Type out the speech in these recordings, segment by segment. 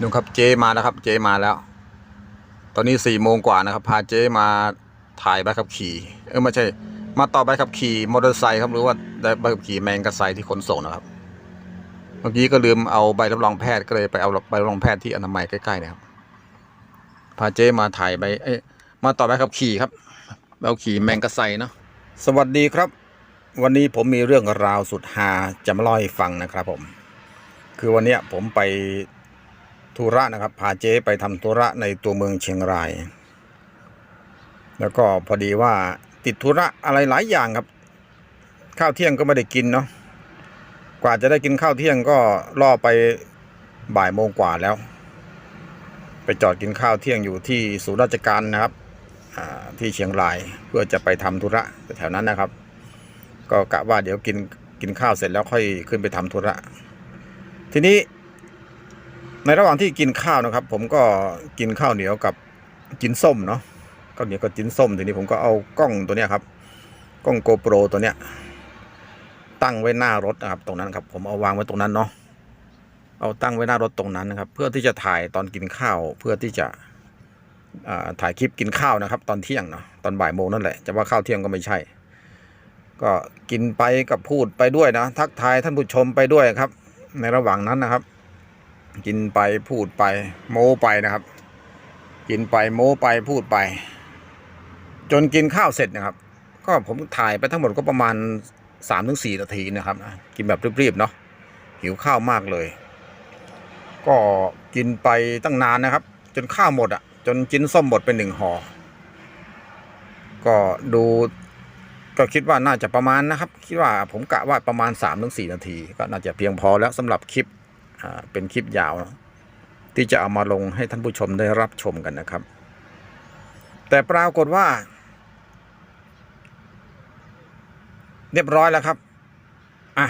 ดูครับเจมาแล้วครับ เจมาแล้ว ตอนนี้สี่โมงกว่านะครับ พาเจมาถ่ายใบขับขี่ เออไม่ใช่ มาต่อใบขับขี่มอเตอร์ไซค์ครับหรือว่าได้ใบขับขี่แมงกระไซที่ขนส่งนะครับ เมื่อกี้ก็ลืมเอาใบรับรองแพทย์ก็เลยไปเอาใบรับรองแพทย์ที่อนามัยใกล้ๆนะครับ พาเจมาถ่ายใบเอ้มาต่อใบขับขี่ครับใบขับขี่แมงกระไซเนาะ สวัสดีครับ วันนี้ผมมีเรื่องราวสุดฮาจะมาเล่าให้ฟังนะครับ ผม คือวันเนี้ยผมไป ธุระนะครับ พาเจ๊ไปทำธุระในตัวเมืองเชียงราย แล้วก็พอดีว่าติดธุระอะไรหลายอย่างครับ ข้าวเที่ยงก็ไม่ได้กินเนาะกว่าจะได้กินข้าวเที่ยงก็ล่อไปบ่ายโมงกว่าแล้ว ไปจอดกินข้าวเที่ยงอยู่ที่ศูนย์ราชการนะครับที่เชียงรายเพื่อจะไปทำธุระแถวนั้นนะครับ ก็กะว่าเดี๋ยวกินกินข้าวเสร็จแล้วค่อยขึ้นไปทำธุระ ทีนี้ ในระหว่างที่กินข้าวนะครับ ผมก็กินข้าวเหนียวกับกินส้มเนาะข้าวเหนียวกับกินส้มทีนี้ผมก็เอากล้องตัวเนี้ยครับ กล้องโกโปรตัวเนี้ย ตั้งไว้หน้ารถนะครับ ตรงนั้นครับ ผมเอาวางไว้ตรงนั้นเนาะเอาตั้งไว้หน้ารถตรงนั้นนะครับ เพื่อที่จะถ่ายตอนกินข้าว เพื่อที่จะถ่ายคลิปกินข้าวนะครับ ตอนเที่ยงเนาะตอนบ่ายโมงนั่นแหละจะว่าข้าวเที่ยงก็ไม่ใช่ ก็กินไปกับพูดไปด้วยนะ ทักทายท่านผู้ชมไปด้วยครับ ในระหว่างนั้นนะครับ กินไปพูดไป โม้ไปนะครับ กินไปโม้ไปพูดไป จนกินข้าวเสร็จนะครับ ก็ผมถ่ายไปทั้งหมดก็ประมาณ3าถึงสนาทีนะครับนะกินแบบรีบๆเนาะหิวข้าวมากเลย ก็กินไปตั้งนานนะครับ จนข้าวหมดอะ จนกินส้มหมดเป็นหนึ่งห่อก็ดูก็คิดว่าน่าจะประมาณนะครับ คิดว่าผมกะว่าประมาณ3าถึงสนาที ก็น่าจะเพียงพอแล้วสำหรับคลิป เป็นคลิปยาว ที่จะเอามาลงให้ท่านผู้ชมได้รับชมกันนะครับ แต่ปรากฏว่า เรียบร้อยแล้วครับอะ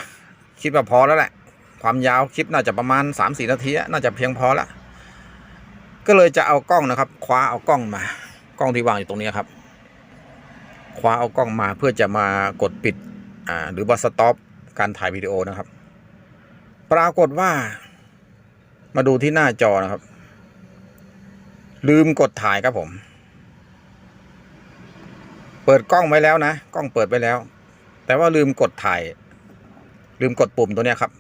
คิดว่าพอแล้วแหละ ความยาวคลิปน่าจะประมาณ3าสี่นาทีน่าจะเพียงพอละก็เลยจะเอากล้องนะครับ คว้าเอากล้องมา กล้องที่วางอยู่ตรงนี้ครับ คว้าเอากล้องมาเพื่อจะมากดปิด อ่า หรือว่าสต็อปการถ่ายวิดีโอนะครับ ปรากฏว่า มาดูที่หน้าจอนะครับ ลืมกดถ่ายครับผม เปิดกล้องไว้แล้วนะ กล้องเปิดไว้แล้ว แต่ว่าลืมกดถ่าย ลืมกดปุ่มตัวเนี้ยครับ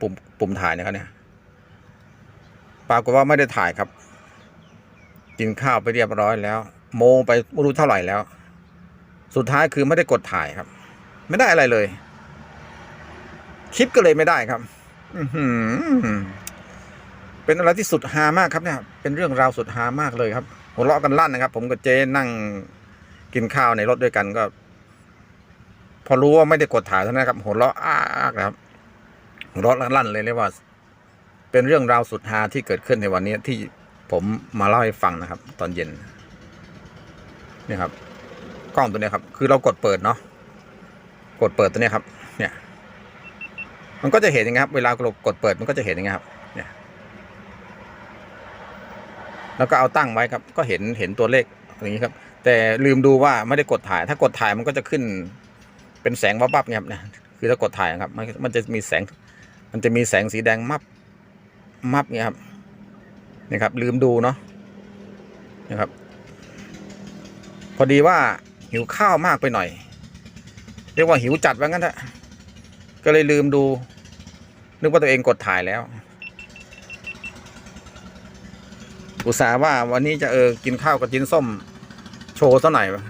ปุ่มปุ่มถ่ายนะครับเนี่ยปรากฏว่าไม่ได้ถ่ายครับ กินข้าวไปเรียบร้อยแล้ว โมไปไม่รู้เท่าไหร่แล้ว สุดท้ายคือไม่ได้กดถ่ายครับ ไม่ได้อะไรเลย คลิปก็เลยไม่ได้ครับ อื เป็นอะไรที่สุดฮามากครับเนี่ย เป็นเรื่องราวสุดฮามากเลยครับ หัวเราะกันลั่นนะครับ ผมกับเจนั่งกินข้าวในรถด้วยกันก็ พอรู้ว่าไม่ได้กดถ่ายเท่านั้นครับ หัวเราะอ้ากครับ หัวเราะลั่นเลยเรียกว่า เป็นเรื่องราวสุดฮาที่เกิดขึ้นในวันนี้ที่ผมมาเล่าให้ฟังนะครับ ตอนเย็นนี่ครับ กล้องตัวนี้ครับ คือเรากดเปิดเนาะกดเปิดตัวนี้ครับ เนี่ย มันก็จะเห็นอย่างครับ เวลาเรากดเปิดมันก็จะเห็นอย่างครับ เนี่ย แล้วก็เอาตั้งไว้ครับ ก็เห็นเห็นตัวเลขอย่างนี้ครับ แต่ลืมดูว่าไม่ได้กดถ่าย ถ้ากดถ่ายมันก็จะขึ้นเป็นแสงวับวับๆเนี่ยครับเนี่ยคือถ้ากดถ่ายครับมันมันจะมีแสง มันจะมีแสงสีแดงมับมับเนี่ยครับนี่ครับ ลืมดูเนาะนะครับ พอดีว่าหิวข้าวมากไปหน่อย เรียกว่าหิวจัดว่างั้นเถอะก็เลยลืมดู นึกว่าตัวเองกดถ่ายแล้ว อุตส่าห์ว่าวันนี้จะเออกินข้าวกับจินส้ม โชว์ซะหน่อยวะ